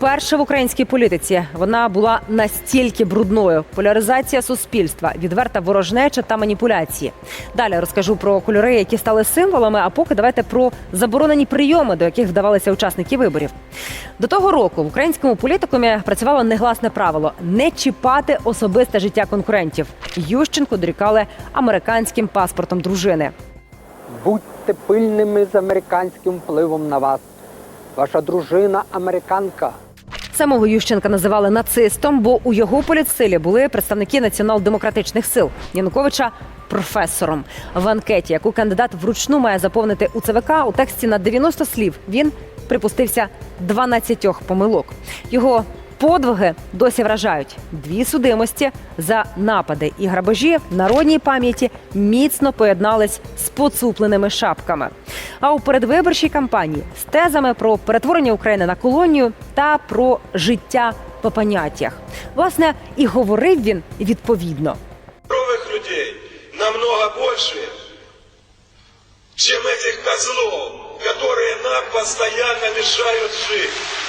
Перша в українській політиці вона була настільки брудною: поляризація суспільства, відверта ворожнеча та маніпуляції. Далі розкажу про кольори, які стали символами. А поки давайте про заборонені прийоми, до яких вдавалися учасники виборів. До того року в українському політикумі працювало негласне правило не чіпати особисте життя конкурентів. Ющенку дорікали американським паспортом дружини. Будьте пильними з американським впливом на вас. Ваша дружина американка. Самого Ющенка називали нацистом, бо у його політсилі були представники націонал-демократичних сил Януковича професором. В анкеті, яку кандидат вручну має заповнити у ЦВК, у тексті на 90 слів він припустився 12 помилок. Його подвиги досі вражають. Дві судимості за напади і грабежі в народній пам'яті міцно поєднались з поцупленими шапками. А у передвиборчій кампанії з тезами про перетворення України на колонію та про життя по поняттях. Власне, і говорив він відповідно. здоровых людей намного больше, чем этих козлов, которые нам постоянно мешают жить.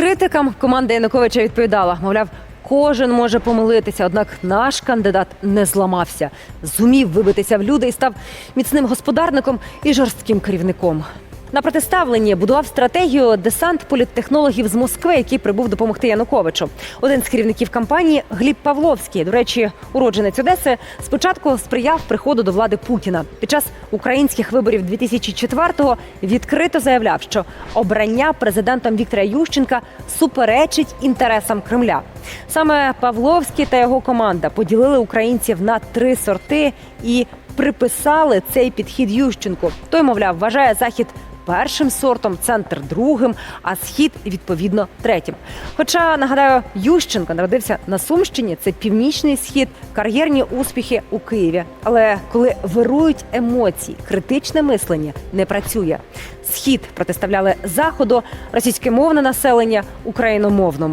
Критикам команда Януковича відповідала, мовляв, кожен може помилитися, однак наш кандидат не зламався, зумів вибитися в люди і став міцним господарником і жорстким керівником. На протиставленні будував стратегію десант політтехнологів з Москви, який прибув допомогти Януковичу. Один з керівників кампанії Гліб Павловський, до речі, уродженець Одеси, спочатку сприяв приходу до влади Путіна. Під час українських виборів 2004-го відкрито заявляв, що обрання президентом Віктора Ющенка суперечить інтересам Кремля. Саме Павловський та його команда поділили українців на три сорти і приписали цей підхід Ющенку. Той, мовляв, вважає захід першим сортом, центр другим, а схід відповідно третім. Хоча нагадаю, Ющенко народився на Сумщині, це північний схід, кар'єрні успіхи у Києві. Але коли вирують емоції, критичне мислення не працює. Схід протиставляли заходу, російськомовне населення україномовному.